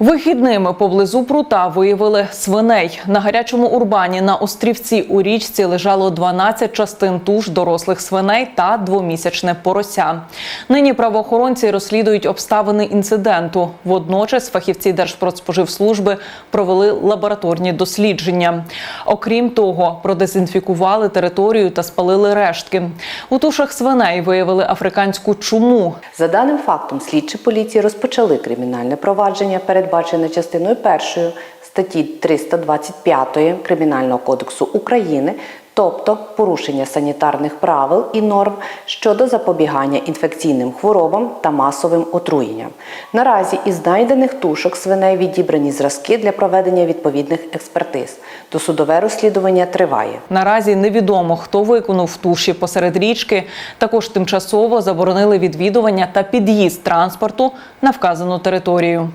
Вихідними поблизу прута виявили свиней. На гарячому урбані на острівці у річці лежало 12 частин туш дорослих свиней та двомісячне порося. Нині правоохоронці розслідують обставини інциденту. Водночас фахівці Держпродспоживслужби провели лабораторні дослідження. Окрім того, продезінфікували територію та спалили рештки. У тушах свиней виявили африканську чуму. За даним фактом, слідчі поліції розпочали кримінальне провадження, передбачене частиною першої статті 325 Кримінального кодексу України, тобто порушення санітарних правил і норм щодо запобігання інфекційним хворобам та масовим отруєнням. Наразі із знайдених тушок свиней відібрані зразки для проведення відповідних експертиз. Досудове розслідування триває. Наразі невідомо, хто виконав туші посеред річки. Також тимчасово заборонили відвідування та під'їзд транспорту на вказану територію.